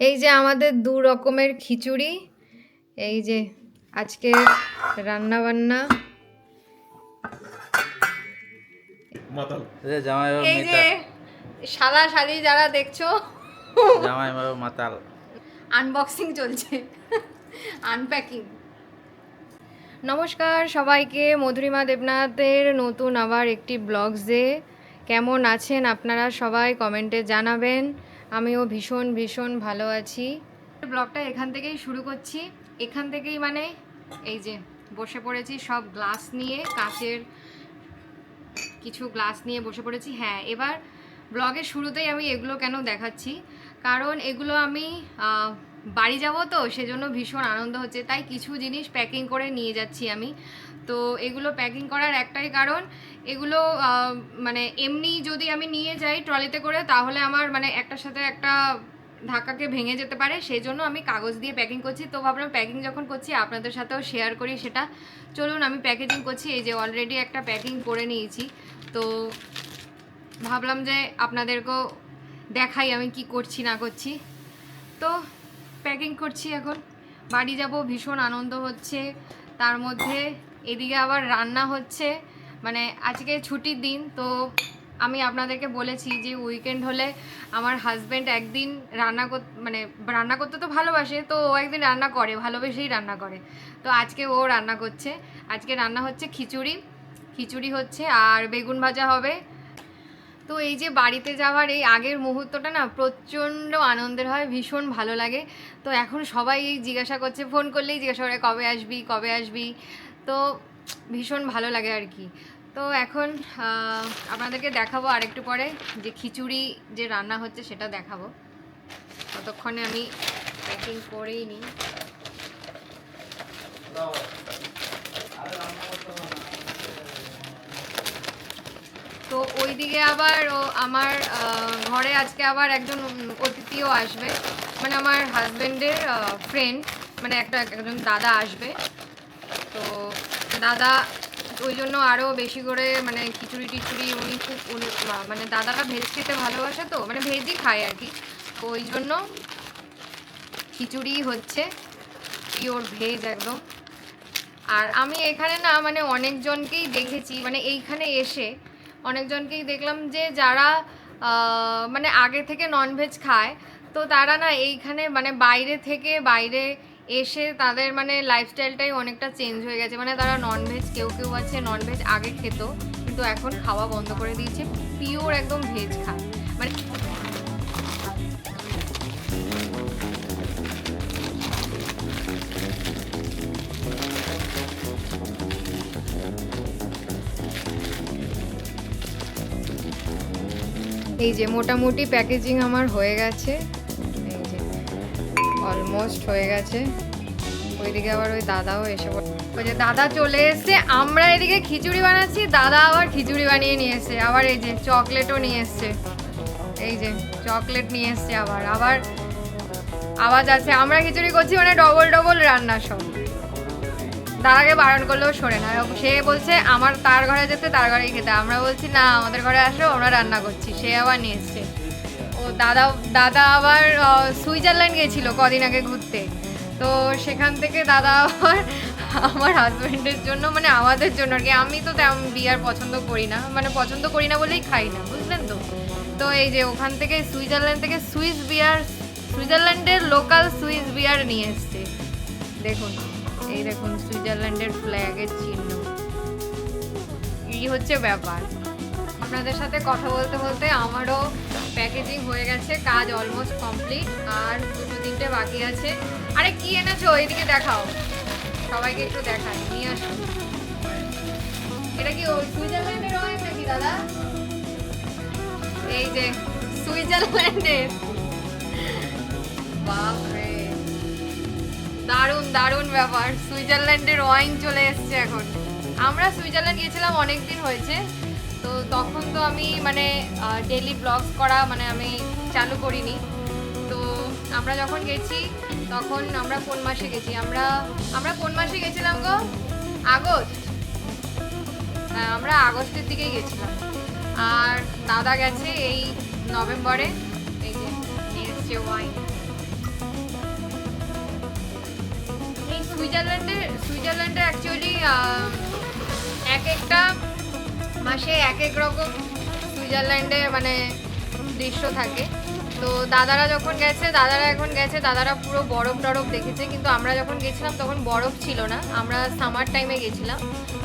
এই যে আমাদের দু রকমের খিচুড়ি এই যে আজকে রান্না বান্না এই যে শালা শালি যারা দেখছ। জামাই মাতাল। আনবক্সিং চলছে। আনপ্যাকিং নমস্কার সবাইকে মধুরিমা দেবনাথের নতুন আবার একটি ব্লগসে কেমন আছেন আপনারা সবাই কমেন্টে জানাবেন। আমিও ভীষণ ভীষণ ভালো আছি। ব্লগটা এখান থেকেই শুরু করছি। এখান থেকেই মানে এই যে বসে পড়েছি সব গ্লাস নিয়ে, কাচের কিছু গ্লাস নিয়ে বসে পড়েছি। হ্যাঁ এবার ব্লগের শুরুতেই আমি এগুলো কেন দেখাচ্ছি? কারণ এগুলো আমি বাড়ি যাব তো, সেজন্য ভীষণ আনন্দ হচ্ছে। তাই কিছু জিনিস প্যাকিং করে নিয়ে যাচ্ছি আমি। তো এগুলো প্যাকিং করার একটাই কারণ। এগুলো মানে এমনি যদি আমি নিয়ে যাই ট্রলিতে করে, তাহলে আমার মানে একটার সাথে একটা ধাক্কাকে ভেঙে যেতে পারে। সেই জন্য আমি কাগজ দিয়ে প্যাকিং করছি। তো ভাবলাম প্যাকিং যখন করছি, আপনাদের সাথেও শেয়ার করি সেটা। চলুন, আমি প্যাকেজিং করছি। এই যে অলরেডি একটা প্যাকিং করে নিয়েছি। তো ভাবলাম যে আপনাদেরকেও দেখাই আমি কি করছি, না করছি। তো প্যাকিং করছি এখন। বাড়ি যাব, ভীষণ আনন্দ হচ্ছে। তার মধ্যে এদিকে আবার রান্না হচ্ছে। মানে আজকে ছুটির দিন, তো আমি আপনাদেরকে বলেছি যে উইকেন্ড হলে আমার হাজব্যান্ড একদিন রান্না কর মানে রান্না করতে তো ভালোবাসে, তো ও একদিন রান্না করে, ভালোবেসেই রান্না করে। তো আজকে ও রান্না করছে। আজকে রান্না হচ্ছে খিচুড়ি। খিচুড়ি হচ্ছে আর বেগুন ভাজা হবে। তো এই যে বাড়িতে যাওয়ার এই আগের মুহূর্তটা না প্রচণ্ড আনন্দের হয়, ভীষণ ভালো লাগে। তো এখন সবাই জিজ্ঞাসা করছে, ফোন করলেই জিজ্ঞাসা করে, কবে আসবি কবে আসবি? তো ভীষণ ভালো লাগে আর কি। তো এখন আপনাদেরকে দেখাবো আরেকটু পরে যে খিচুড়ি যে রান্না হচ্ছে সেটা দেখাবো। ততক্ষণে আমি প্যাকিং করেই নিই। তো ওইদিকে আবার ও আমার ঘরে আজকে আবার একজন অতিথিও আসবে। মানে আমার হাজবেন্ডের ফ্রেন্ড মানে একটা, একজন দাদা আসবে। তো দাদা ওই জন্য আরও বেশি করে মানে খিচুড়ি টিচুড়ি উনি খুব মানে দাদাটা ভেজ খেতে ভালোবাসে তো মানে ভেজই খায় আর কি। তো ওই জন্য খিচুড়ি হচ্ছে পিওর ভেজ একদম। আর আমি এখানে না মানে অনেকজনকেই দেখেছি মানে এইখানে এসে অনেকজনকেই দেখলাম যে যারা মানে আগে থেকে ননভেজ খায়, তো তারা না এইখানে মানে বাইরে থেকে বাইরে এসে তাদের মানে লাইফস্টাইলটাই অনেকটা চেঞ্জ হয়ে গেছে। মানে তারা ননভেজ কেউ কেউ আছে ননভেজ আগে খেত, কিন্তু এখন খাওয়া বন্ধ করে দিয়েছে পিওর একদম ভেজ খায়। মানে এই যে মোটামুটি প্যাকেজিং আমার হয়ে গেছে। অলমোস্ট হয়ে গেছে। ওইদিকে আবার ওই দাদাও এসে ওই যে দাদা চলে এসছে, আমরা এদিকে খিচুড়ি বানাচ্ছি, দাদা আবার খিচুড়ি বানিয়ে নিয়ে এসছে। আবার এই যে চকলেটও নিয়ে এসছে। এই যে চকলেট নিয়ে এসছে আবার। আবার আওয়াজ আছে, আমরা খিচুড়ি করছি মানে ডবল ডবল রান্না সব। দাদাকে বারণ করলেও শোনে না। সে বলছে, আমার তার ঘরে যেতে, তার ঘরেই খেতে। আমরা বলছি, না, আমাদের ঘরে আসো, আমরা রান্না করছি। সে আবার নিয়ে এসছে। দাদা দাদা আবার সুইজারল্যান্ড গেছিল কদিন আগে ঘুরতে। তো সেখান থেকে দাদা আবার আমার হাজব্যান্ডের জন্য মানে আমাদের জন্য আর কি। আমি তো তেমন বিয়ার পছন্দ করি না। মানে পছন্দ করি না বলেই খাই না, বুঝলেন তো? তো এই যে ওখান থেকে সুইজারল্যান্ড থেকে সুইস বিয়ার সুইজারল্যান্ডের লোকাল সুইস বিয়ার নিয়ে এসছে। দেখুন, এই দেখুন সুইজারল্যান্ডের ফ্ল্যাগের চিহ্ন। এই হচ্ছে ব্যাপার। আপনাদের সাথে কথা বলতে বলতে আমারও প্যাকেজিং হয়ে গেছে, কাজ অলমোস্ট কমপ্লিট আর দুটো তিনটে বাকি আছে। আরে, কি এনেছো? এইদিকে দেখাও। সবাইকে একটু দেখাই, নিয়ে আসো। এটা কি সুইজারল্যান্ডের ওয়াইন নাকি, দাদা? এই যে সুইজারল্যান্ডের বাপরে। দারুণ দারুণ ব্যাপার। সুইজারল্যান্ডের ওয়াইন চলে এসেছে এখন। আমরা সুইজারল্যান্ড গিয়েছিলাম অনেক দিন হয়েছে। তো তখন তো আমি মানে ডেলি ব্লগস করা মানে আমি চালু করিনি। তো আমরা যখন গেছি, তখন আমরা কোন মাসে গেছি? আমরা আমরা কোন মাসে গেছিলাম গো? আগস্ট। হ্যাঁ আমরা আগস্টের দিকেই গেছিলাম। আর দাদা গেছে এই নভেম্বরে। সুইজারল্যান্ডে সুইজারল্যান্ডের, সুইজারল্যান্ডে অ্যাকচুয়ালি এক একটা মাসে এক এক রকম সুইজারল্যান্ডে মানে দৃশ্য থাকে। তো দাদারা যখন গেছে, দাদারা এখন গেছে, দাদারা পুরো বরফ টরফ দেখেছে, কিন্তু আমরা যখন গেছিলাম তখন বরফ ছিল না। আমরা সামার টাইমে গেছিলাম।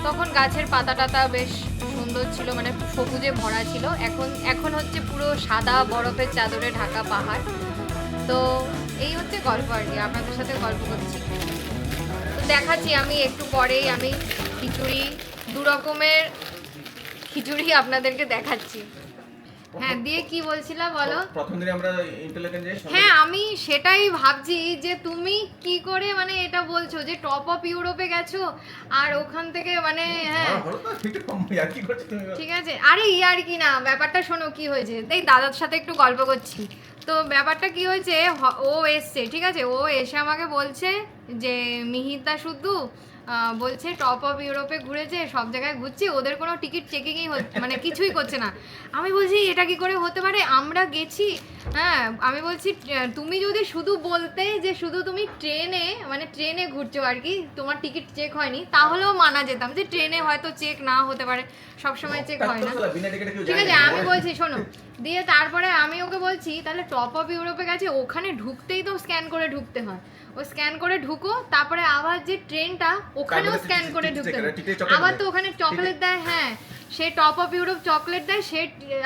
তখন গাছের পাতা টাতা বেশ সুন্দর ছিল মানে সবুজে ভরা ছিল। এখন এখন হচ্ছে পুরো সাদা বরফের চাদরে ঢাকা পাহাড়। তো এই হচ্ছে গল্প আর কি, আপনাদের সাথে গল্প করছি। তো দেখাচ্ছি আমি একটু পরেই, আমি খিচুড়ি, দু রকমের খিচুড়ি আপনাদেরকে দেখাচ্ছি। হ্যাঁ দিয়ে কি বলছিলা বলো? প্রথম দিনে আমরা ইন্টারলেকেন যাই হ্যাঁ আমি সেটাই ভাবছি যে তুমি কি করে মানে এটা বলছো যে টপ অফ ইউরোপে গেছো আর ওখান থেকে মানে হ্যাঁ। ঠিক আছে। আরে ই আর কি না ব্যাপারটা শোনো কি হয়েছে। এই দাদার সাথে একটু গল্প করছি। তো ব্যাপারটা কি হয়েছে? ও এসছে ঠিক আছে? ও এসে আমাকে বলছে যে মিহিতা শুধু বলছে টপ অফ ইউরোপে ঘুরেছে সব জায়গায় ঘুরছি ওদের কোনো টিকিট চেকিংই হচ্ছে মানে কিছুই করছে না। আমি বলছি এটা কি করে হতে পারে? আমরা গেছি হ্যাঁ আমি বলছি তুমি যদি শুধু বলতে যে শুধু তুমি ট্রেনে মানে ট্রেনে ঘুরছো আর কি তোমার টিকিট চেক হয়নি তাহলেও মানা যেতাম যে ট্রেনে হয়তো চেক না হতে পারে সবসময় চেক হয় না। ঠিক আছে আমি বলছি শোনো দিয়ে তারপরে আমি ওকে বলছি তাহলে টপ অফ ইউরোপে গেছে ওখানে ঢুকতেই তো স্ক্যান করে ঢুকতে হয়। ও স্ক্যান করে ঢুকো তারপরে আবার যে ট্রেনটা ওখানেও স্ক্যান করে ঢুকতে হয়। আবার তো ওখানে চকলেট দেয় হ্যাঁ। সে টপ অফ ইউরোপ চকলেট দেয় সে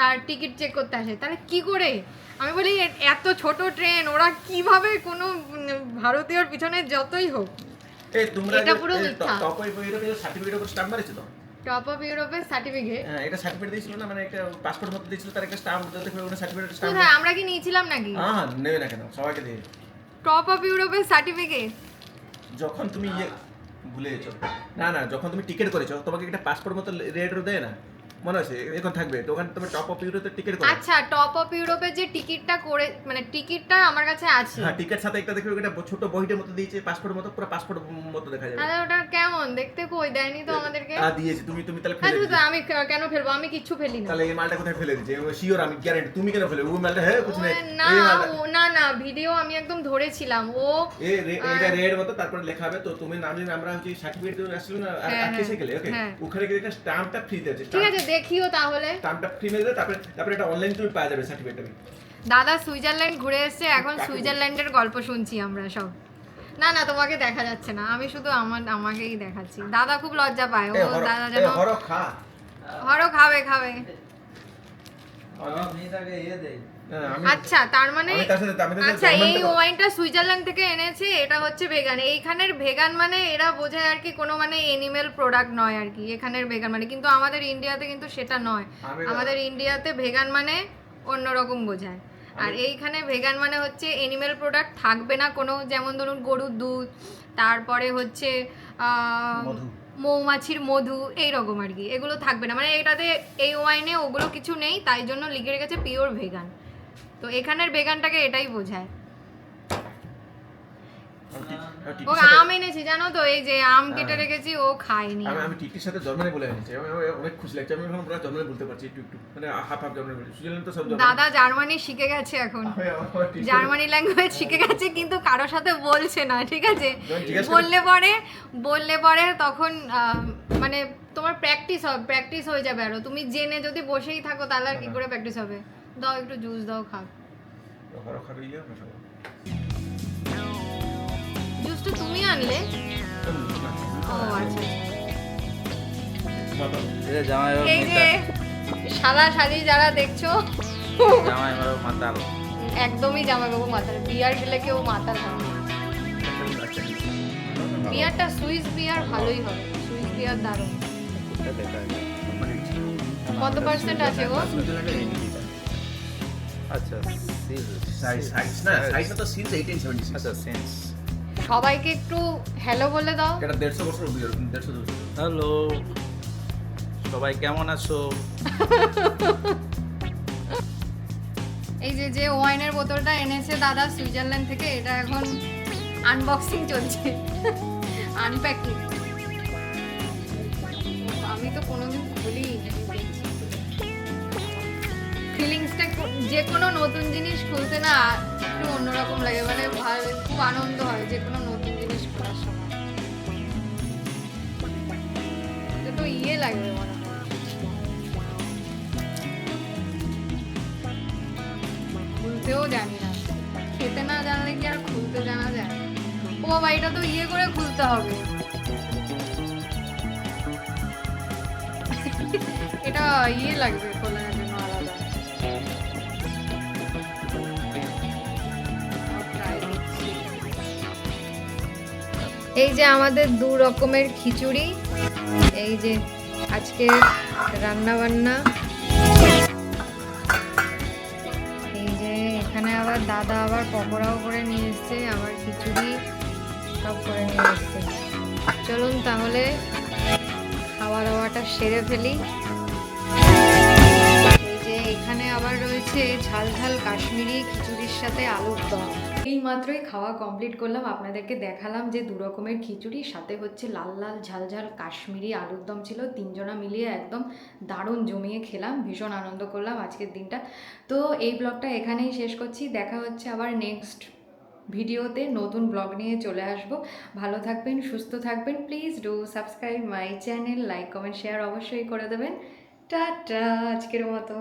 আর টিকিট চেক করতে আসে। তাহলে কি করে? আমি বলি এত ছোট ট্রেন ওরা কীভাবে কোনো ভারতীয়র পিছনে যতই হোক? এটা পুরো মিথ্যা। টপ অফ ইউরোপে সার্টিফিকেট স্ট্যাম্প মারিছিল টপ অফ ইউরোপের সার্টিফিকেট হ্যাঁ এটা সার্টিফিকেট দিয়েছিল না মানে একটা পাসপোর্ট মতো দিয়েছিল তার একটা স্ট্যাম্প দিতে করে ওটা সার্টিফিকেট স্ট্যাম্প হ্যাঁ আমরা কি নিয়েছিলাম নাকি? হ্যাঁ হ্যাঁ, নেবে না কেন সবাইকে দিয়ে টপ অফ ইউরোপের সার্টিফিকেট যখন তুমি ইয়ে ভুলে গেছো। না না যখন তুমি টিকিট করেছ তোমাকে একটা পাসপোর্ট মতো রেটও দেয় না। মনে আছে? এখন থাকবে। তো ওখানে তুমি টপ অফ ইউরোতে টিকিট করো আচ্ছা টপ অফ ইউরোপের যে টিকিটটা করে মানে টিকিটটা আমার কাছে আছে। হ্যাঁ টিকিট সাথে একটা দেখবে ছোট বইটার মতো দিয়েছে পাসপোর্ট মতো পুরো পাসপোর্ট মতো দেখা যাবে। তাহলে ওটা কেমন? দেখতে কই? দেয়নি তো আমাদেরকে? হ্যাঁ দিয়েছে। তুমি তুমি তাহলে ফেলে আমি কেন ফেলব? আমি কিচ্ছু ফেলি না। তাহলে এই মালটা কোথায় ফেলে দিয়েছে? শিওর আমি গ্যারান্টি তুমি কেন ফেলে? ওই মালটা হ্যাঁ কিছু নেই। না না না ভিডিও আমি একদম ধরেছিলাম। ও এটা রেড মতো তারপরে লেখা হবে। তো তুমি নাম আমরা হচ্ছে সার্টিফিকেট আসলো না? আর হ্যাঁ, কেসে গেলে? ওকে হ্যাঁ। ওখানে একটা স্ট্যাম্পটা ফ্রি দিয়েছে ঠিক আছে দেখিও তাহলে। স্ট্যাম্পটা ফ্রি মেরে দেবে তারপরে তারপরে এটা অনলাইন তুমি পাওয়া যাবে সার্টিফিকেটটা দাদা সুইজারল্যান্ড ঘুরে এসে এখন সুইজারল্যান্ডের গল্প শুনছি আমরা সব। না না তোমাকে দেখা যাচ্ছে না আমি শুধু আমার আমাকেই দেখাচ্ছি। দাদা খুব লজ্জা পায় ও দাদা যেন হরো খা। হরো খাবে খাবে। হ্যাঁ, আমি আচ্ছা তার মানে আচ্ছা এই ওয়াইনটা সুইজারল্যান্ড থেকে এনেছে এটা হচ্ছে ভেগান। এইখানের ভেগান মানে এরা বোঝায় আর কি কোনো মানে এনিমেল প্রোডাক্ট নয় আর কি এখানের ভেগান মানে। কিন্তু আমাদের ইন্ডিয়াতে কিন্তু সেটা নয়। আমাদের ইন্ডিয়াতে ভেগান মানে অন্যরকম বোঝায়। আর এইখানে ভেগান মানে হচ্ছে এনিমেল প্রোডাক্ট থাকবে না কোনো যেমন ধরুন গরুর দুধ তারপরে হচ্ছে মৌমাছির মধু এই রকম আর কি। এগুলো থাকবে না। মানে এটাতে এই ওয়াইনে ওগুলো কিছু নেই তাই জন্য লিখে রেখেছে পিওর ভেগান। তো এখানের বেগানটাকে এটাই বোঝায়। আমি ও আম এনেছি জানো তো? এই যে আম কেটে হ্যাঁ। রেখেছি ও খায়নি। আমি আমি টিটির সাথে বলে এনেছি। আমি অনেক খুশি লাগছে। আমি এখন পুরো বলতে পারছি একটু একটু মানে হাফ হাফ সুইজারল্যান্ড তো সব দাদা জার্মানি শিখে গেছে এখন। জার্মানি ল্যাঙ্গুয়েজ শিখে গেছে কিন্তু কারোর সাথে বলছে না ঠিক আছে? বললে পরে বললে পরে তখন মানে তোমার প্র্যাকটিস হবে প্র্যাকটিস হয়ে যাবে আরও। তুমি জেনে যদি বসেই থাকো তাহলে আর কি করে প্র্যাকটিস হবে? দাও একটু জুস দাও খাও। জুসটা তুমি আনলে? ও আচ্ছা মাথা। এই যে জামাইবাবু এই যে সাদা শাড়ি যারা দেখছ একদমই জামাইবাবু মাতাল। বিয়ার গেলে কেউ মাতাল হয়। আচ্ছা, বিয়ারটা সুইস বিয়ার ভালোই হবে। সুইস বিয়ার দারুণ। কত পার্সেন্ট আছে গো? আচ্ছা সাইজ না সাইজ তো সিন্স 1876 আচ্ছা সেন্স সবাইকে একটু হ্যালো বলে দাও। এটা 150 বছর 150 বছর হ্যালো সবাই কেমন আছো? এই যে যে ওয়াইনের বোতলটা এনেছে দাদা সুইজারল্যান্ড থেকে এটা এখন আনবক্সিং চলছে। আনপ্যাকিং আমি তো কোনোদিন ফিলিংসটা যে কোনো নতুন জিনিস খুলতে না একটু অন্যরকম লাগে। মানে খুব আনন্দ হয় যে কোনো নতুন জিনিস খোলার সময়। তো ইয়ে লাগবে মনে খুলতেও জানি না। খেতে না জানলে কি আর খুলতে জানা যায়? ও বাড়িটা তো ইয়ে করে খুলতে হবে। এটা ইয়ে লাগবে খোলা এই যে আমাদের দু রকমের খিচুড়ি, এই যে আজকে রান্না বান্না এই যে এখানে আবার দাদা আবার পকোড়াও করে নিয়ে এসছে, আবার খিচুড়ি সব করে নিয়ে এসছে। চলুন তাহলে খাওয়া দাওয়াটা সেরে ফেলি। এই যে এখানে আবার রয়েছে ঝাল ঝাল কাশ্মীরি খিচুড়ির সাথে আলুর দম। এই মাত্রই খাওয়া কমপ্লিট করলাম। আপনাদেরকে দেখালাম যে দু রকমের খিচুড়ি, সাথে হচ্ছে লাল লাল ঝাল ঝাল কাশ্মীরি আলুর দম ছিল। তিনজনা মিলিয়ে একদম দারুণ জমিয়ে খেলাম, ভীষণ আনন্দ করলাম আজকের দিনটা। তো এই ব্লগটা এখানেই শেষ করছি। দেখা হচ্ছে আবার নেক্সট ভিডিওতে। নতুন ব্লগ নিয়ে চলে আসব। ভালো থাকবেন, সুস্থ থাকবেন। Please do subscribe my channel like comment share অবশ্যই করে দেবেন। টাটা, আজকের মতো।